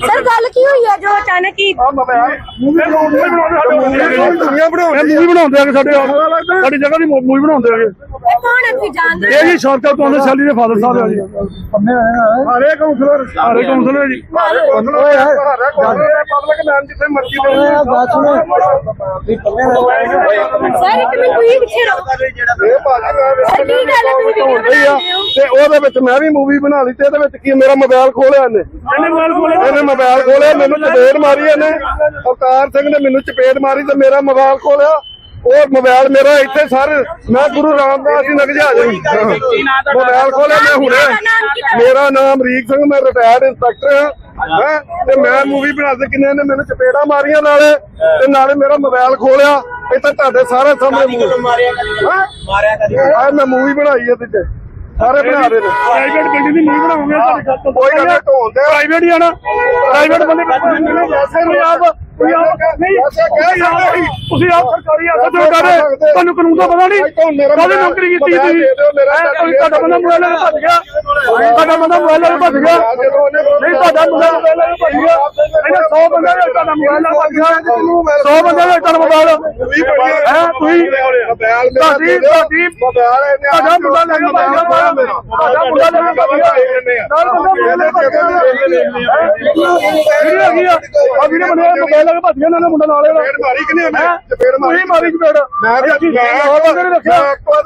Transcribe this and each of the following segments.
Sir ਗੱਲ ਕੀ ਹੋਈ ਹੈ ਜੋ ਅਚਾਨਕ ਹੀ ਆ। ਮੂਵੀ ਬਣਾਉਂਦੇ ਆ ਸਾਡੇ ਸਾਡੀ ਜਗ੍ਹਾ ਦੀ ਮੂਵੀ ਬਣਾਉਂਦੇ ਆ ਇਹ ਕੌਣ ਹੈ? ਤੁਸੀਂ ਜਾਣਦੇ ਇਹ ਜੀ ਸੈਲੀ ਦੇ ਫਾਦਰ ਸਾਹਿਬ ਆ ਜੀ। ਹਰੇ ਕਾਉਂਸਲਰ ਹਰੇ ਕਾਉਂਸਲਰ ਜੀ। ਹਰੇ ਕਾਉਂਸਲਰ ਹਰੇ ਕਾਉਂਸਲਰ ਪਬਲਿਕ ਮੈਨ ਜਿੱਥੇ ਮਰਜ਼ੀ ਸਰ ਇੱਕ ਮਿੰਟ ਤੁਸੀਂ ਪਿੱਛੇ ਰਹੋ। ਇਹ ਭਾਜੀ ਸਰ ਕੀ ਗੱਲ ਹੈ? ਤੁਸੀਂ ਵੀਡੀਓ ਹੁੰਦੀ ਆ ਬਣਾ ਰਹੇ ਹੋ? ਤੇ ਉਹਦੇ ਵਿੱਚ ਮੈਂ ਵੀ ਮੂਵੀ ਬਣਾ ਲਈ ਤੇ ਇਹਦੇ ਵਿੱਚ ਕੀ ਮੇਰਾ ਮੋਬਾਈਲ ਖੋਲਿਆ ਇਹਨੇ? ਇਹਨੇ ਮੋਬਾਈਲ ਖੋਲਿਆ। ਇਹਨੇ ਮੋਬਾਈਲ ਖੋਲਿਆ ਮੈਨੂੰ ਚਪੇੜ ਮਾਰੀ ਇਹਨੇ। ਅਵਤਾਰ ਸਿੰਘ ਨੇ ਮੈਨੂੰ ਚਪੇੜ ਮਾਰੀ ਤੇ ਮੇਰਾ ਮੋਬਾਈਲ ਖੋਲਿਆ। ਉਹ ਮੋਬਾਈਲ ਮੇਰਾ ਇੱਥੇ ਸਰ ਮੈਂ ਗੁਰੂ ਰਾਮਦਾਸ ਜੀ ਨਗਰ ਜਾ ਜੀ ਮੋਬਾਈਲ ਖੋਲਿਆ ਮੈਂ ਹੁਣੇ ਮੇਰਾ ਨਾਮ ਅਮਰੀਕ ਸਿੰਘ ਮੈਂ ਰਿਟਾਇਰਡ ਇੰਸਪੈਕਟਰ ਹਾਂ ਹੈਂ ਤੇ ਮੈਂ ਮੂਵੀ ਬਣਾ ਕੇ ਕਿੰਨੇ ਨੇ ਮੈਨੂੰ ਚਪੇੜਾ ਮਾਰੀਆਂ ਨਾਲੇ ਤੇ ਨਾਲੇ ਮੇਰਾ ਮੋਬਾਈਲ ਖੋਲਿਆ ਇੱਥੇ ਤੁਹਾਡੇ ਸਾਰੇ ਸਾਹਮਣੇ ਮੂਵੀ ਮਾਰਿਆ ਕਰੀ ਆ ਮੈਂ ਮੂਵੀ ਬਣਾਈ ਇਹਦੇ ਚ। ਸਾਰੇ ਬਣਾ ਰਹੇ ਨੇ। ਪ੍ਰਾਈਵੇਟ ਬਿਲਡਿੰਗ ਦੀ ਮੂਵੀ ਬਣਾਉਂਗੇ ਤੁਹਾਡੀ ਗੱਲ ਤੋਂ ਕੋਈ ਗੱਲ ਢੋਂਦੇ ਪ੍ਰਾਈਵੇਟ ਹੀ ਆਣਾ ਪ੍ਰਾਈਵੇਟ ਬੰਦੇ ਵੈਸੇ ਨਹੀਂ ਆਪ ਨਹੀਂ ਤੁਸੀਂ ਆਪ ਸਰਕਾਰੀ ਕਰ ਤੁਹਾਨੂੰ ਕਾਨੂੰਨ ਦਾ ਪਤਾ ਨਹੀਂ ਕਾਹਦੀ ਨੌਕਰੀ ਕੀਤੀ ਤੁਸੀਂ? ਤੁਹਾਡਾ ਬੰਦਾ ਮੋਬਾਈਲ ਨਾਲ ਭੱਜ ਗਿਆ। ਤੁਹਾਡਾ ਬੰਦਾ ਮੋਬਾਈਲ ਨਾਲ ਭੱਜ ਗਿਆ। ਨਹੀਂ ਤੁਹਾਡਾ ਬੰਦਾ ਮੋਬਾਈਲ ਨਾਲ ਭੱਜ ਗਿਆ। ਇਹਨਾਂ 100 ਬੰਦੇ ਨੇ ਤੁਹਾਡਾ ਮੋਬਾਈਲ ਨਾਲ ਭੱਜ ਗਿਆ। 100 ਬੰਦੇ ਨੇ ਤੁਹਾਡਾ ਮੋਬਾਈਲ ਹੈ ਤੁਸੀਂ ਤੁਹਾਡੀ ਤੁਹਾਡੀ ਤੁਹਾਡਾ ਮੁੰਡਾ ਲੈ ਕੇ ਭੱਜ ਗਿਆ। ਤੁਹਾਡਾ ਮੁੰਡਾ ਲੈ ਕੇ ਭੱਜ ਗਿਆ। ਨਾਲ ਬੰਦਾ ਮੋਬਾਈਲ ਨਾਲ ਭੱਜ ਗਿਆ। ਵੀਡੀਓ ਹੈਗੀ ਆ। ਆ ਵੀਡੀਓ ਬਣਿਆ ਮੋਬਾਈਲ। ਲੈ ਕੇ ਭੱਜ ਗਿਆ ਨੇ ਮੁੰਡਾ ਨਾਲ। ਇਹਦਾ ਮਾਰੀ ਕਿਨੇ ਚਪੇੜ ਮਾਰੀ ਮਾਰੀ ਚਪੇੜ? ਮੈਂ ਵੀ 100 ਬੰਦੇ ਨੇ ਦੇਖਿਆ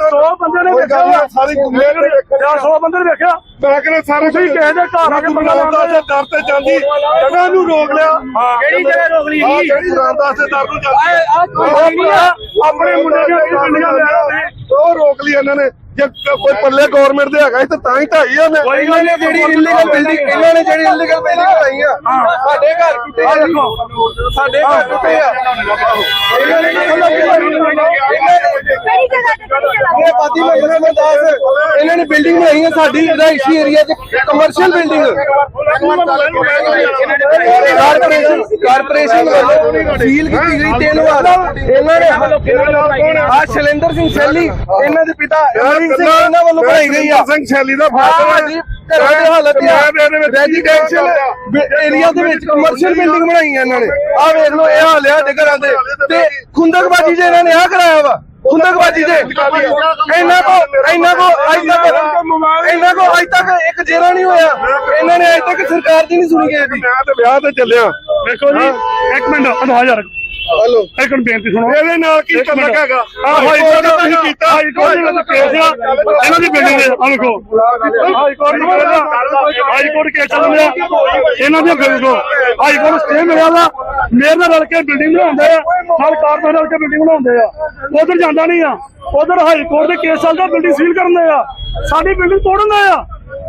100 ਬੰਦੇ ਨੇ ਦੇਖਿਆ ਸਾਰੀ ਦੁਨੀਆ ਨੇ ਦੇਖਿਆ 100 ਬੰਦੇ ਨੇ ਦੇਖਿਆ ਮੈਂ ਕਹਿੰਦਾ ਸਾਰੇ ਤੁਸੀਂ ਕਿਸੇ ਦੇ ਘਰ ਆ ਕੇ ਬੰਦਾ ਲਾਉਂਦਾ ਜੇ। ਦਰ ਤੇ ਜਾਂਦੀ ਜਗ੍ਹਾ ਨੂੰ ਰੋਕ ਲਿਆ। ਕਿਹੜੀ ਜਗ੍ਹਾ ਰੋਕ ਲਈ? ਸੀ ਜਿਹੜੀ ਰਾਮਦਾਸ ਦੇ ਦਰ ਨੂੰ ਜਾਂਦੀ। ਆਪਣੇ ਮੁੰਡੇ ਦੀਆਂ ਪਿੰਡੀਆਂ ਲਿਆ ਉਹ ਰੋਕ ਲਈ ਇਹਨਾਂ ਨੇ। ਜੇ ਕੋਈ ਪੱਲੇ ਗਵਰਨਮੈਂਟ ਦੇ ਹੈਗਾ ਤਾਂ ਤਾਂ ਹੀ ਢਾਈ ਉਹਨੇ। ਇਹਨਾਂ ਨੇ ਜਿਹੜੀ ਇਲੀਗਲ ਬਿਲਡਿੰਗ ਇਹਨਾਂ ਨੇ ਜਿਹੜੀ ਇਲੀਗਲ ਬਿਲਡਿੰਗ ਬਣਾਈ ਆ? ਸਾਡੇ ਘਰ ਟੁੱਟੇ ਆ। ਸਾਡੇ ਘਰ ਟੁੱਟੇ ਆ। ਇਹਨਾਂ ਨੇ ਕਿਹੜੀ ਜਗ੍ਹਾ ਮਹਿਲਾ ਦੱਸ। ਇਹਨਾਂ ਨੇ ਬਿਲਡਿੰਗ ਬਣਾਈ ਆ ਸਾਡੀ ਰਿਹਾਇਸ਼ੀ ਏਰੀਆ 'ਚ ਕਮਰਸ਼ੀਅਲ ਬਿਲਡਿੰਗ ਕਾਰਪੋਰੇਸ਼ਨ ਕਾਰਪੋਰੇਸ਼ਨ ਵੱਲੋਂ ਸੀਲ ਕੀਤੀ ਗਈ ਤਿੰਨ ਵਾਰ। ਇਹਨਾਂ ਨੇ ਆ। ਸ਼ੈਲੇਂਦਰ ਸਿੰਘ ਸੈਲੀ ਇਹਨਾਂ ਦੇ ਪਿਤਾ ਇਹਨਾਂ ਵੱਲੋਂ ਬਣਾਈ ਗਈ ਆ। ਸਿੰਘ ਸ਼ੈਲੀ ਦਾ ਹਾਂ ਫਾਦਰ ਜੀ ਘਰਾਂ ਦੀ ਹਾਲਤ ਆ। ਰੈਜ਼ੀਡੈਂਸ਼ੀਅਲ ਏਰੀਆ ਦੇ ਵਿੱਚ ਕਮਰਸ਼ੀਅਲ ਬਿਲਡਿੰਗ ਬਣਾਈ ਇਹਨਾਂ ਨੇ। ਆ ਵੇਖ ਲਓ ਇਹ ਹਾਲ ਸਾਡੇ ਘਰਾਂ ਦੇ। ਤੇ ਖੁੰਦਕਬਾਜੀ ਜੇ ਇਹਨਾਂ ਨੇ ਆ ਕਰਾਇਆ ਵਾ। ਖੁੰਦਕਬਾਜੀ ਜੇ ਇਹਨਾਂ ਕੋ ਇਹਨਾਂ ਕੋ ਅੱਜ ਤੱਕ ਇਹਨਾਂ ਕੋ ਅੱਜ ਤੱਕ ਇੱਕ ਜੇਰਾ ਨਹੀਂ ਹੋਇਆ। ਇਹਨਾਂ ਨੇ ਅੱਜ ਤੱਕ ਸਰਕਾਰ ਦੀ ਨਹੀਂ ਸੁਣੀ ਗਈ ਜੀ ਮੈਂ ਤੇ ਵਿਆਹ ਤੇ ਚੱਲਿਆ। ਦੇਖੋ ਜੀ ਇੱਕ ਮਿੰਟ ਅਧਾ ਯਾਰ ਹਲੋ। ਇੱਕ ਮਿੰਟ ਬੇਨਤੀ ਸੁਣੋ। ਇਹਦੇ ਨਾਲ ਕੀ ਚੱਲਦਾ ਹੈਗਾ? ਆ ਹਾਈ ਕੋਰਟ ਦਾ ਤੁਸੀਂ ਕੀਤਾ। ਹਾਈ ਕੋਰਟ ਦੇ ਵਿੱਚ ਕੇਸ ਆ ਇਹਨਾਂ ਦੀ ਬਿਲਡਿੰਗ ਦੇ ਆ ਵੇਖੋ ਹਾਈ ਕੋਰਟ ਦਾ ਆ। ਹਾਈ ਕੋਰਟ ਕੇਸ ਚੱਲ ਰਿਹਾ। ਇਹਨਾਂ ਦੀਆਂ ਵੇਖੋ ਹਾਈ ਕੋਰਟ ਸਟੇ ਮਿਲਿਆ ਵਾ। ਮੇਰੇ ਨਾਲ ਰਲ ਕੇ ਬਿਲਡਿੰਗ ਬਣਾਉਂਦੇ ਆ। ਨਾਲ ਕਾਰਪੋਰੇਟ ਰਲ ਕੇ ਬਿਲਡਿੰਗ ਬਣਾਉਂਦੇ ਆ। ਉਧਰ ਜਾਂਦਾ ਨਹੀਂ ਆ। ਉਧਰ ਹਾਈ ਕੋਰਟ ਦੇ ਕੇਸ ਚੱਲਦਾ ਬਿਲਡਿੰਗ ਸੀਲ ਕਰਨ ਦੇ ਆ। ਸਾਡੀ ਬਿਲਡਿੰਗ ਤੋੜਨ ਦੇ ਆ।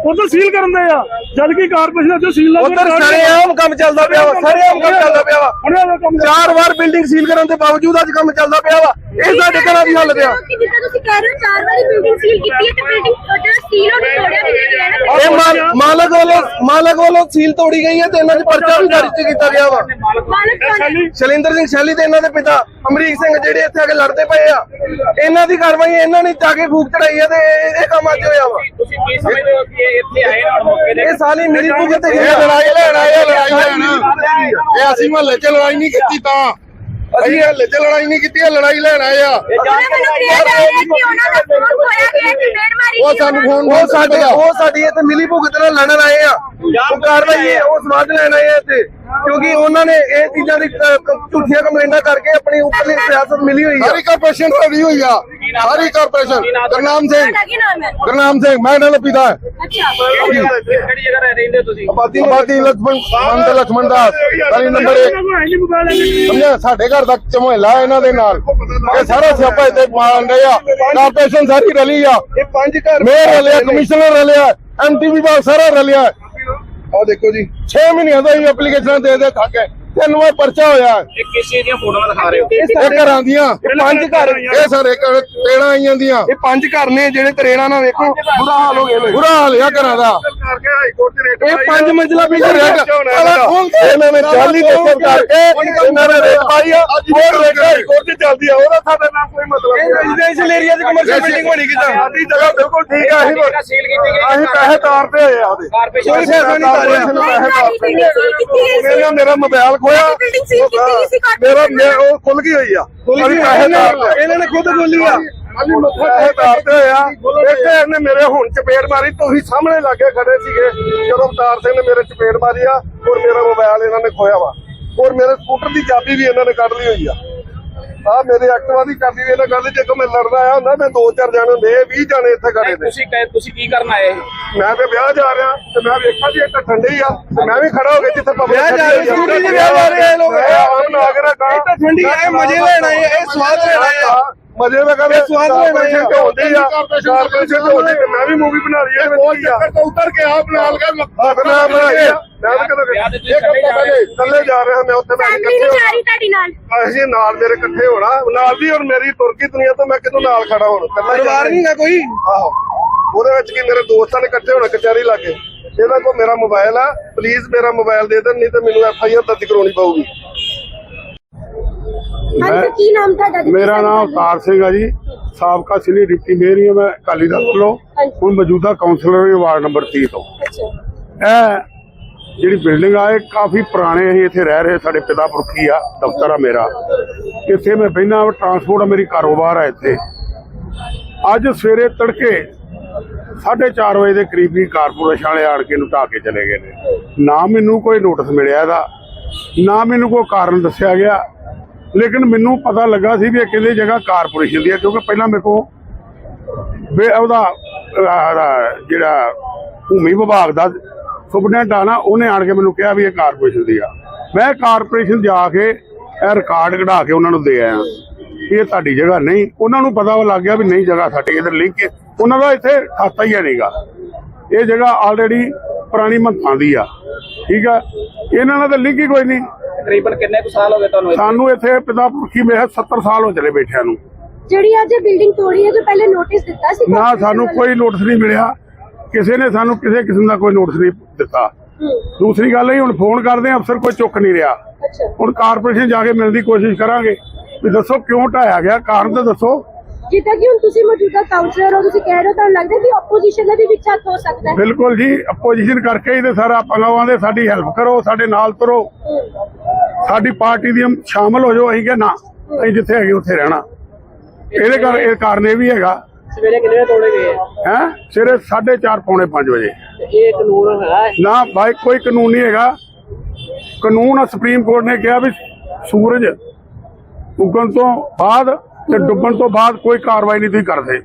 ਉਧਰ ਸੀਲ ਕਰਨ ਦੇ ਆ। ਜਦ ਕਿ ਕਾਰਪੋਰੇਸ਼ਨ ਉੱਥੇ ਸੀਲ ਲਾ ਉਧਰ ਸਰੇਆਮ ਕੰਮ ਚੱਲਦਾ ਪਿਆ ਵਾ ਸਰੇਆਮ ਕੰਮ ਚੱਲਦਾ ਪਿਆ ਵਾ। ਚਾਰ ਵਾਰ ਬਿਲਡਿੰਗ ਸੀਲ ਕਰਨ ਦੇ ਬਾਵਜੂਦ ਅੱਜ ਕੰਮ ਚੱਲਦਾ ਪਿਆ ਵਾ। ਇਹ ਸਾਡੇ ਘਰਾਂ ਦੀ ਹਾਲਤ ਆ। ਕਿ ਜਿੱਦਾਂ ਤੁਸੀਂ ਕਹਿ ਰਹੇ ਹੋ ਚਾਰ ਵਾਰੀ ਬਿਲਡਿੰਗ ਸੀਲ ਕੀਤੀ ਹੈ ਤੇ ਬਿਲਡਿੰਗ ਤੁਹਾਡਾ ਸੀਲ ਉਹਨੇ ਤੋੜਿਆ ਵੀ ਨਹੀਂ ਗਿਆ ਨਾ? ਇਹ ਮਾਲ- ਮਾਲਕ ਵੱਲੋਂ ਮਾਲਕ ਵੱਲੋਂ ਸੀਲ ਤੋੜੀ ਗਈ ਹੈ ਤੇ ਇਹਨਾਂ 'ਚ ਪਰਚਾ ਵੀ ਦਰਜ ਕੀਤਾ ਗਿਆ ਵਾ। ਮਾਲਕ ਕੌਣ ਹੈ? ਸ਼ੈਲਿੰਦਰ ਸਿੰਘ ਸ਼ੈਲੀ ਤੇ ਇਹਨਾਂ ਦੇ ਪਿਤਾ ਅਮਰੀਕ ਸਿੰਘ ਜਿਹੜੇ ਇੱਥੇ ਆ ਕੇ ਲੜਦੇ ਪਏ ਆ। ਇਹਨਾਂ ਦੀ ਕਾਰਵਾਈ ਇਹਨਾਂ ਨੇ ਜਾ ਕੇ ਫੂਕ ਚੜਾਈ ਹੈ ਤੇ ਇਹ ਇਹ ਕੰਮ ਅੱਜ ਹੋਇਆ ਵਾ। ਤੁਸੀਂ ਕੀ ਸਮਝਦੇ ਹੋ ਕਿ ਇਹ ਇੱਥੇ ਆਏ ਨਾਲ ਮੌਕੇ ਦੇ ਇਹ ਸਾਲੀ ਮਿਲੀ ਭੁਗਤ ਇਹ ਲੜਾਈ ਲੈਣ ਆਏ ਆ, ਲੜਾਈ ਲੈਣ ਇਹ ਅਸੀਂ ਮਹੱਲੇ 'ਚ ਲੜਾਈ ਨਹੀਂ ਕੀਤੀ ਤਾਂ। ਅਸੀਂ ਮਹੱਲੇ 'ਚ ਲੜਾਈ ਨਹੀਂ ਕੀਤੀ ਇਹ ਲੜਾਈ ਲੈਣ ਆਏ ਆ। ਉਹਨਾਂ ਮੈਨੂੰ ਕਿਹਾ ਜਾ ਰਿਹਾ ਕਿ ਉਹਨਾਂ ਦਾ ਫੋਨ ਖੋਇਆ ਗਿਆ ਤੇ ਮੇਡ ਮਾਰੀ ਉਹ ਸਾਨੂੰ ਫੋਨ ਉਹ ਸਾਡੇ ਉਹ ਸਾਡੀ ਇੱਥੇ ਮਿਲੀ ਭੁਗਤ ਨਾਲ ਲੜਨ ਆਏ ਆ। ਉਹ ਕਾਰਵਾਈ ਹੈ ਉਹ ਸਮਾਜ ਲੈਣ ਆਏ ਆ ਇੱਥੇ। ਕਿਉਂਕਿ ਉਹਨਾਂ ਨੇ ਇਹ ਚੀਜ਼ਾਂ ਦੀ ਝੂਠੀਆਂ ਕੰਪਲੇਂਟਾਂ ਕਰਕੇ ਆਪਣੀ ਉੱਪਰਲੀ ਸਿਆਸਤ ਮਿਲੀ ਹੋਈ ਆ। ਸਾਰੀ ਕਾਰਪੋਰੇਸ਼ਨ ਰਵੀ ਹੋਈ ਆ। ਸਾਰੀ ਕਾਰਪੋਰੇਸ਼ਨ ਗਰਨਾਮ ਸਿੰਘ। ਗਰਨਾਮ ਸਿੰਘ ਮੈਂ ਨਾਲ ਪੀਦਾ ਅੱਛਾ। ਕਿਹੜੀ ਜਗ੍ਹਾ ਰਹਿੰਦੇ ਤੁਸੀਂ? ਆਬਾਦੀ ਆਬਾਦੀ ਲਖਮਣ ਮੰਦ ਲਖਮਣ ਦਾਸ। ਗਲੀ ਨੰਬਰ 1 ਸਾਡੇ ਘਰ ਦਾ ਚਮੋਹਲਾ ਇਹਨਾਂ ਦੇ ਨਾਲ। ਸਾਰਾ ਸਿਆਪਾ ਇੱਥੇ ਪਾਣ ਰਿਹਾ ਕਾਰਪੋਰੇਸ਼ਨ ਸਾਰੀ ਰਲੀ ਆ। ਇਹ ਪੰਜ ਘਰ ਮੇਅਰ ਰਲਿਆ ਕਮਿਸ਼ਨਰ ਰਲਿਆ ਐਮਟੀ ਵਿਭਾਗ ਸਾਰਾ ਰਲਿਆ। ਆ ਦੇਖੋ ਜੀ। 6 ਮਹੀਨਿਆਂ ਤੋਂ ਹੀ ਐਪਲੀਕੇਸ਼ਨਾਂ ਦੇ ਦੇ ਥੱਕ ਗਏ ਤਿੰਨ ਵਾਰ ਪਰਚਾ ਹੋਇਆ। ਇਹ ਕਿਸ ਦੀਆਂ ਫੋਟੋਆਂ ਦਿਖਾ ਰਹੇ ਹੋ? ਇਹ ਘਰਾਂ ਦੀਆਂ। ਇਹ ਪੰਜ ਘਰ ਇਹ ਸਾਰੇ ਤੇੜਾ ਆਈਆਂ ਦੀਆਂ। ਇਹ ਪੰਜ ਘਰ ਨੇ ਜਿਹੜੇ ਤਰੇੜਾ ਨਾਲ ਵੇਖੋ ਬੁਰਾ ਹਾਲ ਹੋ ਗਿਆ ਬੁਰਾ ਹਾਲ ਆ ਘਰਾਂ ਦਾ। ਇਹ ਪੰਜ ਮੰਜ਼ਲਾ ਬਿਲਡਿੰਗ ਕੇ ਇਹਨਾਂ ਨੇ ਚਾਲੀ ਪੇਪਰ ਕਰਕੇ ਇਹਨਾਂ ਨੇ ਰੇਟ ਪਾਈ ਆ। ਹੋਰ ਰੇਟ ਹਾਈ ਕੋਰਟ ਚ ਚੱਲਦੀ ਆ। ਉਹਦਾ ਸਾਡੇ ਨਾਲ ਕੋਈ ਮਤਲਬ ਇਹ ਰੈਜ਼ੀਡੈਂਸ਼ੀਅਲ ਏਰੀਆ 'ਚ ਕਮਰਸ਼ੀਅਲ ਬਿਲਡਿੰਗ ਬਣੀ ਕਿਦਾਂ? ਸਾਡੀ ਜਗ੍ਹਾ ਬਿਲਕੁਲ ਠੀਕ ਆ ਅਸੀਂ ਜਗ੍ਹਾ ਸੀਲ ਕੀਤੀ ਗਈ ਅਸੀਂ ਪੈਸੇ ਤਾਰਦੇ ਹੋਏ ਆ ਉਹਦੇ। ਕੋਈ ਪੈਸਾ ਨਹੀਂ ਤਾਰਿਆ। ਮੇਰਾ ਮੋਬਾਈਲ ਖੋਇਆ ਬਿਲਡਿੰਗ ਸੀਲ ਕੀਤੀ ਗਈ ਸੀ ਮੇਰਾ ਮੈਂ- ਉਹ ਖੁੱਲ ਗਈ ਹੋਈ ਆ। ਅਸੀਂ ਪੈਸੇ ਤਾਰਦੇ ਇਹਨਾਂ ਨੇ ਖੁਦ ਬੋਲੀ ਆ। ਅਸੀਂ ਪੈਸੇ ਤਾਰਦੇ ਹੋਏ ਆ। ਇੱਥੇ ਇਹਨੇ ਮੇਰੇ ਹੁਣ ਚਪੇੜ ਮਾਰੀ। ਤੁਸੀਂ ਸਾਹਮਣੇ ਲਾਗੇ ਖੜੇ ਸੀਗੇ। ਜਦੋਂ ਅਵਤਾਰ ਸਿੰਘ ਨੇ ਮੇਰੇ ਚਪੇੜ ਮਾਰੀ ਆ ਔਰ ਮੇਰਾ ਮੋਬਾਈਲ ਇਹਨਾਂ ਨੇ ਖੋਇਆ ਵਾ। ਔਰ ਮੇਰੇ ਸਕੂਟਰ ਦੀ ਚਾਬੀ ਵੀ ਇਹਨਾਂ ਨੇ ਕੱਢ ਲਈ ਹੋਈ ਆ। ਆ ਮੇਰੇ ਐਕਟਿਵਾ ਦੀ ਚਾਬੀ ਵੀ ਇਹਨਾਂ ਲਈ ਜੇ ਮੈਂ ਲੜਦਾ ਆਇਆ ਹੁੰਦਾ ਮੈਂ ਦੋ ਚਾਰ ਜਣੇ ਇਹ 20 ਜਣੇ ਇੱਥੇ ਖੜੇ ਨੇ। ਤੁਸੀਂ ਕਹੇ ਤੁਸੀਂ ਕੀ ਕਰਨ ਆਏ? ਮੈਂ ਤੇ ਵਿਆਹ ਜਾ ਰਿਹਾ ਤੇ ਮੈਂ ਵੇਖਿਆ ਜੀ ਇੱਥੇ ਠੰਡੀ ਆ ਤੇ ਮੈਂ ਵੀ ਖੜਾ ਹੋ ਗਿਆ ਜਿੱਥੇ ਪਬਲਿਕ ਵਿਆਹ ਜਾ ਰਹੇ, ਸਕੂਟਰੀ ਤੇ ਵਿਆਹ ਜਾ ਰਹੇ ਆ ਇਹ ਲੋਕ। ਆਮ ਨਾਗਰਿਕ ਆ ਇੱਥੇ ਠੰਡੀ ਆ, ਇਹ ਮਜ਼ੇ ਲੈਣ ਆਏ ਆ, ਇਹ ਸਵਾਦ ਲੈਣ ਆਏ ਆ। ਮਜ਼ੇ ਦਾ ਕਹਿੰਦੇ ਸਵਾਦ ਲੈਣ ਆਏ ਆ। ਤੇ ਹੁੰਦੀ ਆ ਕਾਰਪੋਰੇਸ਼ਨ ਤੇ ਹੁੰਦੀ ਤੇ ਮੈਂ ਵੀ ਮੂਵੀ ਬਣਾ ਰਹੀ ਆ ਉਹ ਚੱਕਰ ਤੋਂ ਉਤਰ ਕੇ ਆਪ ਨਾਲ ਕਰ ਮੈਂ ਬਣਾਈ ਆ। ਮੈਂ ਤਾਂ ਕਦੋਂ ਥੱਲੇ ਜਾ ਰਿਹਾ ਮੈਂ ਉੱਥੇ ਮੈਂ ਫੈਮਿਲੀ ਨਹੀਂ ਜਾ ਰਹੀ ਤੁਹਾਡੀ ਨਾਲ। ਅਸੀਂ ਨਾਲ ਮੇਰੇ ਇਕੱਠੇ ਹੋਣਾ ਨਾਲ ਦੀ ਔਰ ਮੇਰੀ ਤੁਰਕੀ ਦੁਨੀਆ ਤੋਂ ਮੈਂ ਕਿਦੋਂ ਨਾਲ ਖੜਾ ਹੁਣ? ਹੀ ਪਰਿਵਾਰ। ਨਹੀਂ ਗਾ ਕੋਈ? ਆਹੋ। ਉਹਦੇ ਵਿੱਚ ਕੀ ਮੇਰੇ ਦੋਸਤਾਂ ਨੇ ਇਕੱਠੇ ਹੋਣਾ ਕਚਹਿਰੀ ਲਾਗੇ ਇਹਦਾ ਕੋਲ ਮੇਰਾ ਮੋਬਾਈਲ ਆ ਪਲੀਜ਼ ਮੇਰਾ ਮੋਬਾਈਲ ਦੇ ਦੇਣ ਨਹੀਂ ਤੇ ਮੈਨੂੰ ਐਫ ਆਈ ਆਰ ਦਰਜ ਕਰਾਉਣੀ ਪਊਗੀ। ਹਾਂਜੀ ਕੀ ਨਾਮ ਤੁਹਾਡਾ? ਜੀ? ਮੇਰਾ ਨਾਮ ਅਵਤਾਰ ਸਿੰਘ ਆ ਜੀ। ਸਾਬਕਾ ਸਿਲੀ ਡਿਪਟੀ ਮੇਅਰ ਹਾਂ ਮੈਂ ਅਕਾਲੀ ਦਲ ਵੱਲੋਂ। ਹੁਣ ਮੌਜੂਦਾ ਕਾਉਂਸਲਰ ਹਾਂ ਵਾਰਡ ਨੰਬਰ 30 ਤੋਂ। ਅੱਛਾ। ਇਹ ਜਿਹੜੀ ਬਿਲਡਿੰਗ ਆ ਇਹ ਕਾਫੀ ਪੁਰਾਣੇ ਅਸੀਂ ਇੱਥੇ ਰਹਿ ਰਹੇ ਸਾਡੇ ਪਿਤਾ ਪੁਰਖੀ ਆ ਦਫ਼ਤਰ ਆ ਮੇਰਾ। ਇੱਥੇ ਮੈਂ ਬਹਿਨਾ ਟਰਾਂਸਪੋਰਟ ਆ, ਮੇਰੀ ਕਾਰੋਬਾਰ ਆ ਇੱਥੇ। ਅੱਜ ਸਵੇਰੇ ਤੜਕੇ 4:30 ਵਜੇ ਦੇ ਕਰੀਬ ਹੀ ਕਾਰਪੋਰੇਸ਼ਨ ਵਾਲੇ ਆਣ ਕੇ ਨੂੰ ਢਾਹ ਕੇ ਚਲੇ ਗਏ ਨੇ। ਨਾ ਮੈਨੂੰ ਕੋਈ ਨੋਟਿਸ ਮਿਲਿਆ ਇਹਦਾ ਨਾ ਮੈਨੂੰ ਕੋਈ ਕਾਰਨ ਦੱਸਿਆ ਗਿਆ। ਲੇਕਿਨ ਮੈਨੂੰ ਪਤਾ ਲੱਗਾ ਸੀ ਵੀ ਇਹ ਕਿਹਦੀ ਜਗ੍ਹਾ ਕਾਰਪੋਰੇਸ਼ਨ ਦੀ ਹੈ ਕਿਉਂਕਿ ਪਹਿਲਾਂ ਮੇਰੇ ਕੋਲ ਉਹਦਾ ਜਿਹੜਾ ਭੂਮੀ ਵਿਭਾਗ ਦਾ ਸੁਪਰਡੈਂਟ ਆ ਨਾ ਉਹਨੇ ਆਣ ਕੇ ਮੈਨੂੰ ਕਿਹਾ ਵੀ ਇਹ ਕਾਰਪੋਰੇਸ਼ਨ ਦੀ ਆ। ਮੈਂ ਕਾਰਪੋਰੇਸ਼ਨ ਜਾ ਕੇ ਇਹ ਰਿਕਾਰਡ ਕਢਾ ਕੇ ਉਹਨਾਂ ਨੂੰ ਦੇ ਆਇਆ। ਵੀ ਇਹ ਤੁਹਾਡੀ ਜਗ੍ਹਾ ਨਹੀਂ। ਉਹਨਾਂ ਨੂੰ ਪਤਾ ਲੱਗ ਗਿਆ ਵੀ ਨਹੀਂ ਜਗ੍ਹਾ ਸਾਡੀ ਇਧਰ ਲਿੰਕ ਹੈ। ਉਹਨਾਂ ਦਾ ਇੱਥੇ ਖਾਤਾ ਹੀ ਹੈ ਨਹੀਂਗਾ ਇਹ ਜਗ੍ਹਾ ਆਲਰੇਡੀ ਪੁਰਾਣੀ ਮਹੰਤਾਂ ਦੀ ਆ। ਠੀਕ ਆ? ਇਹਨਾਂ ਨਾਲ ਤਾਂ ਲਿੰਕ ਹੀ ਕੋਈ ਨਹੀਂ ਤਕਰੀਬਨ ਕਿੰਨੇ ਕੁ ਸਾਲ ਹੋ ਗਏ ਤੁਹਾਨੂੰ ਇੱਥੇ? ਸਾਨੂੰ ਇੱਥੇ ਪਿਤਾ ਪੁਰਖੀ ਮੇਰੇ 70 ਸਾਲ ਹੋ ਚਲੇ ਬੈਠਿਆਂ ਨੂੰ। ਜਿਹੜੀ ਅੱਜ ਬਿਲਡਿੰਗ ਤੋੜੀ ਹੈ ਜੋ ਪਹਿਲੇ ਨੋਟਿਸ ਦਿੱਤਾ ਸੀ ਨਾ ਸਾਨੂੰ? ਕੋਈ ਨੋਟਿਸ ਨਹੀਂ ਮਿਲਿਆ। ਕਿਸੇ ਨੇ ਸਾਨੂੰ ਕਿਸੇ ਕਿਸਮ ਦਾ ਕੋਈ ਨੋਟਿਸ ਨਹੀਂ ਦਿੱਤਾ। ਦੂਸਰੀ ਗੱਲ ਇਹ ਹੁਣ ਫੋਨ ਕਰਦੇ ਆ ਅਫਸਰ ਕੋਈ ਚੁੱਕ ਨਹੀਂ ਰਿਹਾ। ਹੁਣ ਕਾਰਪੋਰੇਸ਼ਨ ਜਾ ਕੇ ਮਿਲਣ ਦੀ ਕੋਸ਼ਿਸ਼ ਕਰਾਂਗੇ। ਵੀ ਦੱਸੋ ਕਿਉਂ ਢਾਇਆ ਗਿਆ? ਕਾਰਨ ਤਾਂ ਦੱਸੋ। ਜਿੱਦਾਂ ਕਿ ਹੁਣ ਤੁਸੀਂ ਮੌਜੂਦਾ ਕਾਉਂਸਲਰ ਹੋ ਤੁਸੀਂ ਕਹਿ ਰਹੇ ਹੋ ਤੁਹਾਨੂੰ ਲੱਗਦਾ ਕਿ ਆਪੋਜੀਸ਼ਨ ਦਾ ਵੀ ਵਿੱਚ ਹੱਥ ਹੋ ਸਕਦਾ ਹੈ? ਬਿਲਕੁਲ ਜੀ ਅਪੋਜੀਸ਼ਨ ਕਰਕੇ ਹੀ ਤੇ ਸਾਰਾ ਆਪਾਂ ਲਵਾਂਦੇ ਸਾਡੀ ਹੈਲਪ ਕਰੋ ਸਾਡੇ ਨਾਲ ਤੁਰੋ। ਸਾਡੀ ਪਾਰਟੀ ਦੀ ਸ਼ਾਮਲ ਹੋ ਜਾਓ ਅਸੀਂ ਕਿ ਨਾ ਅਸੀਂ ਜਿੱਥੇ ਹੈਗੇ ਉੱਥੇ ਰਹਿਣਾ। ਇਹਦੇ ਕਰ ਇਹ ਕਾਰਨ ਇਹ ਵੀ ਹੈਗਾ। ਸਵੇਰੇ ਕਿੰਨੇ ਵਜੇ ਤੋੜੇ ਗਏ? ਹੈ? ਸਵੇਰੇ 4:30 ਪੌਣੇ 5 ਵਜੇ। ਇਹ ਕਾਨੂੰਨ ਹੈਗਾ ਨਾ ਭਾਈ ਕੋਈ ਕਾਨੂੰਨ ਨਹੀਂ ਹੈਗਾ। ਕਾਨੂੰਨ ਆ ਸੁਪਰੀਮ ਕੋਰਟ ਨੇ ਕਿਹਾ ਵੀ ਸੂਰਜ ਉਗਣ ਤੋਂ ਬਾਅਦ ਤੇ ਡੁੱਬਣ ਤੋਂ ਬਾਅਦ ਕੋਈ ਕਾਰਵਾਈ ਨਹੀਂ ਤੁਸੀਂ ਕਰਦੇ।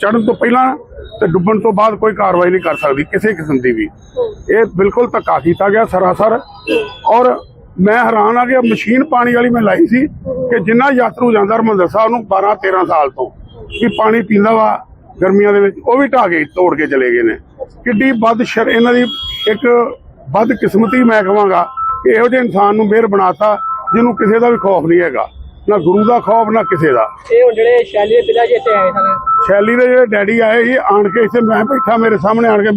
ਚੜ੍ਹਨ ਤੋਂ ਪਹਿਲਾਂ ਤੇ ਡੁੱਬਣ ਤੋਂ ਬਾਅਦ ਕੋਈ ਕਾਰਵਾਈ ਨਹੀਂ ਕਰ ਸਕਦੀ ਕਿਸੇ ਕਿਸਮ ਦੀ ਵੀ। ਇਹ ਬਿਲਕੁਲ ਧੱਕਾ ਕੀਤਾ ਗਿਆ ਸਰਾਸਰ। ਔਰ ਮੈਂ ਹੈਰਾਨ ਆ ਗਿਆ ਮਸ਼ੀਨ ਪਾਣੀ ਵਾਲੀ ਮੈਂ ਲਾਈ ਸੀ ਕਿ ਜਿੰਨਾ ਯਾਤਰੂ ਜਾਂਦਾ ਹਰਮੰਦਰ ਸਾਹਿਬ ਨੂੰ 12 13 ਸਾਲ ਤੋਂ। ਵੀ ਪਾਣੀ ਪੀਂਦਾ ਵਾ ਗਰਮੀਆਂ ਦੇ ਵਿੱਚ ਉਹ ਵੀ ਢਾਹ ਕੇ ਤੋੜ ਕੇ ਚਲੇ ਗਏ ਨੇ। ਕਿੱਡੀ ਵੱਧ ਸ਼ਰ ਇਹਨਾਂ ਦੀ ਇੱਕ ਵੱਧ ਕਿਸਮਤੀ ਮੈਂ ਕਹਾਂਗਾ ਕਿ ਇਹੋ ਜਿਹੇ ਇਨਸਾਨ ਨੂੰ ਮਿਹਰ ਬਣਾਤਾ ਜਿਹਨੂੰ ਕਿਸੇ ਦਾ ਵੀ ਖੌਫ ਨਹੀਂ ਹੈਗਾ। ਨਾ ਗੁਰੂ ਦਾ ਖੌਫ ਨਾ ਕਿਸੇ ਦਾ। ਇਹ ਹੁਣ ਜਿਹੜੇ ਸ਼ੈਲੀ ਦੇ ਪਿਤਾ ਜੀ ਇੱਥੇ ਆਏ ਸਨ। ਸ਼ੈਲੀ ਦੇ ਜਿਹੜੇ ਡੈਡੀ ਆਏ ਸੀ ਆਣ ਕੇ ਇੱਥੇ ਮੈਂ ਬੈਠਾ ਮੇਰੇ ਸਾਹਮਣੇ ਆਣ ਕੇ